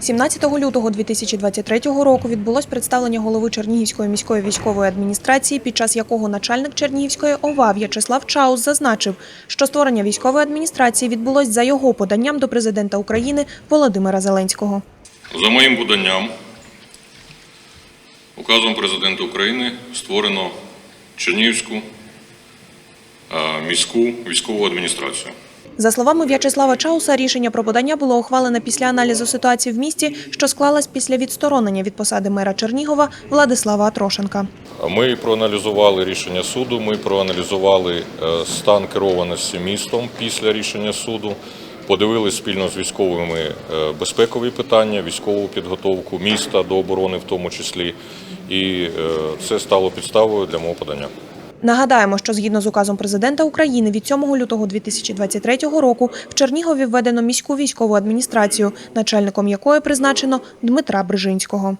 17 лютого 2023 року відбулось представлення голови Чернігівської міської військової адміністрації, під час якого начальник Чернігівської ОВА В'ячеслав Чаус зазначив, що створення військової адміністрації відбулось за його поданням до президента України Володимира Зеленського. За моїм поданням, указом президента України створено Чернігівську міську військову адміністрацію. За словами В'ячеслава Чауса, рішення про подання було ухвалене після аналізу ситуації в місті, що склалась після відсторонення від посади мера Чернігова Владислава Атрошенка. Ми проаналізували рішення суду, ми проаналізували е, стан керованості містом після рішення суду, подивилися спільно з військовими е, безпекові питання, військову підготовку міста до оборони в тому числі. І е, це стало підставою для мого подання. Нагадаємо, що згідно з указом президента України від 7 лютого 2023 року в Чернігові введено міську військову адміністрацію, начальником якої призначено Дмитра Брижинського.